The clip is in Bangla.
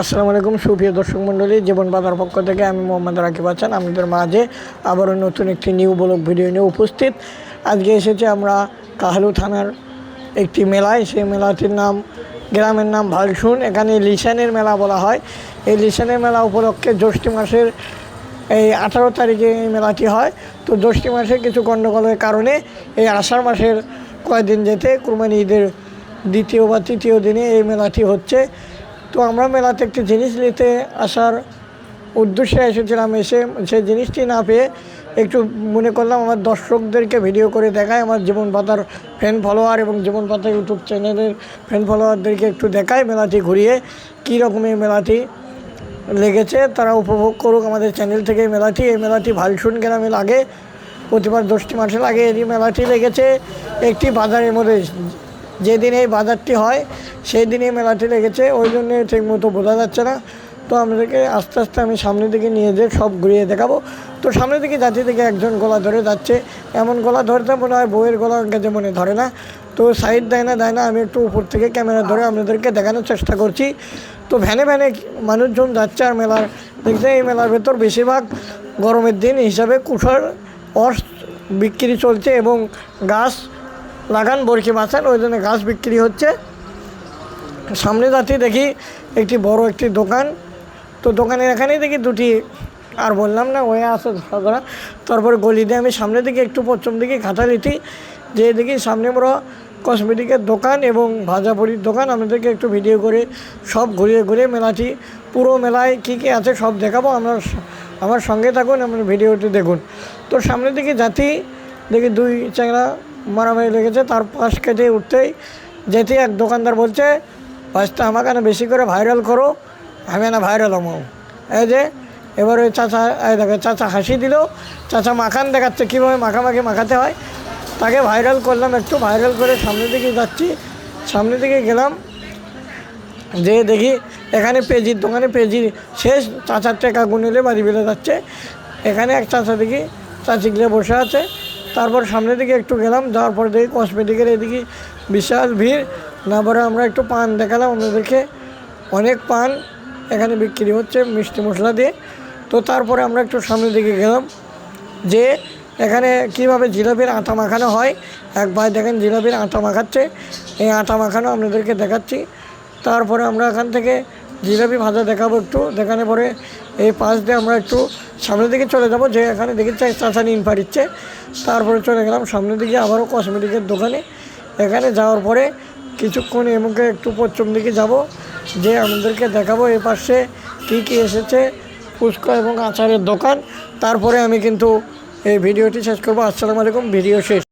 আসসালামু আলাইকুম, সুপ্রিয় দর্শক মণ্ডলী, জীবন বাজার পক্ষ থেকে আমি মোহাম্মদ রাকিব হাসান আপনাদের মাঝে আবারও নতুন একটি নিউ ব্লগ ভিডিও নিয়ে উপস্থিত। আজকে এসেছে আমরা কাহালু থানার একটি মেলায়। সেই মেলাটির নাম, গ্রামের নাম ভালসুন। এখানে লিসানের মেলা বলা হয়। এই লিসানের মেলা উপলক্ষে জ্যৈষ্ঠ মাসের এই আঠারো তারিখে এই মেলাটি হয়। তো জ্যৈষ্ঠ মাসে কিছু গণ্ডগোলের কারণে এই আষাঢ় মাসের কয়েকদিন যেতে কুরবানি ঈদের দ্বিতীয় বা তৃতীয় দিনে এই মেলাটি হচ্ছে। তো আমরা মেলাতে একটি জিনিস নিতে আসার উদ্দেশ্যে এসেছিলাম, এসে সেই জিনিসটি না পেয়ে একটু মনে করলাম আমার দর্শকদেরকে ভিডিও করে দেখায় আমার জীবন পাতার ফ্যান ফলোয়ার এবং জীবন পাতা ইউটিউব চ্যানেলের ফ্যান ফলোয়ারদেরকে একটু দেখায় মেলাটি ঘুরিয়ে কী রকম এই মেলাটি লেগেছে, তারা উপভোগ করুক আমাদের চ্যানেল থেকে মেলাটি। এই মেলাটি ভালসুন গ্রামে লাগে, প্রতিবার দশটি মাসে লাগে এই মেলাটি লেগেছে। একটি বাজারের মধ্যে যেদিন এই বাজারটি হয় সেই দিনই মেলাটি লেগেছে। ওই জন্য ঠিক মতো বোঝা যাচ্ছে না। তো আমাদেরকে আস্তে আস্তে আমি সামনের দিকে নিয়ে যেয়ে সব ঘুরিয়ে দেখাবো। তো সামনের দিকে যাতে থেকে একজন গলা ধরে যাচ্ছে। এমন গলা ধরতে মনে হয় বইয়ের গলা গেছে মনে ধরে না। তো সাইড দেয় না দেয় না, আমি একটু উপর থেকে ক্যামেরা ধরে আপনাদেরকে দেখানোর চেষ্টা করছি। তো ভ্যানে ভ্যানে মানুষজন যাচ্ছে আর মেলার, দেখছে এই মেলার ভেতর বেশিরভাগ গরমের দিন হিসাবে কুঠার অস বিক্রি চলছে এবং গাছ লাগান বরকি বাঁচান, ওই জন্য গাছ বিক্রি হচ্ছে। সামনে যাচ্ছি, দেখি একটি বড় একটি দোকান। তো দোকানের এখানেই দেখি দুটি, আর বললাম না ওয়ে আসে ঝগড়া তারপরে গলি দিয়ে আমি সামনের দিকে, একটু পশ্চিম দিকে খাটালিটি যে দেখি সামনে বড় কসমেটিকের দোকান এবং ভাজাপুরির দোকান। আপনাদেরকে একটু ভিডিও করে সব ঘুরিয়ে ঘুরিয়ে মেলাটি, পুরো মেলায় কী কী আছে সব দেখাবো। আমরা আমার সঙ্গে থাকুন, আমার ভিডিওটি দেখুন। তো সামনের দিকে যাচ্ছি, দেখি দুই চ্যাংড়া মারামারি লেগেছে, তার পাশ কেটে উঠতেই যেতে এক দোকানদার বলছে ফার্স্টে আমাকে না বেশি করে ভাইরাল করো, আমি না ভাইরাল হব। এই যে, এবার ওই চাচা দেখো, চাচা হাসি দিল, চাচা মাখান দেখাচ্ছে কীভাবে মাখামাখি মাখাতে হয়। তাকে ভাইরাল করলাম, একটু ভাইরাল করে সামনের দিকে যাচ্ছি, সামনের দিকে গেলাম যে দেখি এখানে পেজির দোকানে পেজি শেষ চাচার টাকা গুনেলে বাড়ি বেড়ে যাচ্ছে। এখানে এক চাচা দেখি চাচিগুলো বসে আছে তারপর সামনের দিকে একটু গেলাম, যাওয়ার পর দেখি কসমেটিকের এদিকে বিশাল ভিড়। না পরে আমরা একটু পান দেখালাম আমাদেরকে অনেক পান এখানে বিক্রি হচ্ছে মিষ্টি মশলা দিয়ে। তো তারপরে আমরা একটু সামনের দিকে গেলাম যে এখানে কীভাবে জিলাপির আটা মাখানো হয়। এক ভাই দেখেন জিলাপির আটা মাখাচ্ছে। এই আটা মাখানো আপনাদেরকে দেখাচ্ছি। তারপরে আমরা এখান থেকে জিলাপি ভাজা দেখাবো একটু দেখানে পরে এই পাশ দিয়ে আমরা একটু সামনের দিকে চলে যাব, যে এখানে দেখি চাই চাচা নিন পাড়িচ্ছে তারপরে চলে গেলাম সামনের দিকে আবারও কসমেটিকের দোকানে। এখানে যাওয়ার পরে কিছুক্ষণ এমুকে একটু পশ্চিম দিকে যাব, যে আমাদেরকে দেখাবো এ পাশে কী কী এসেছে, ফুচকা এবং আচারের দোকান। তারপরে আমি কিন্তু এই ভিডিওটি শেষ করব। আসসালামু আলাইকুম, ভিডিও শেষ।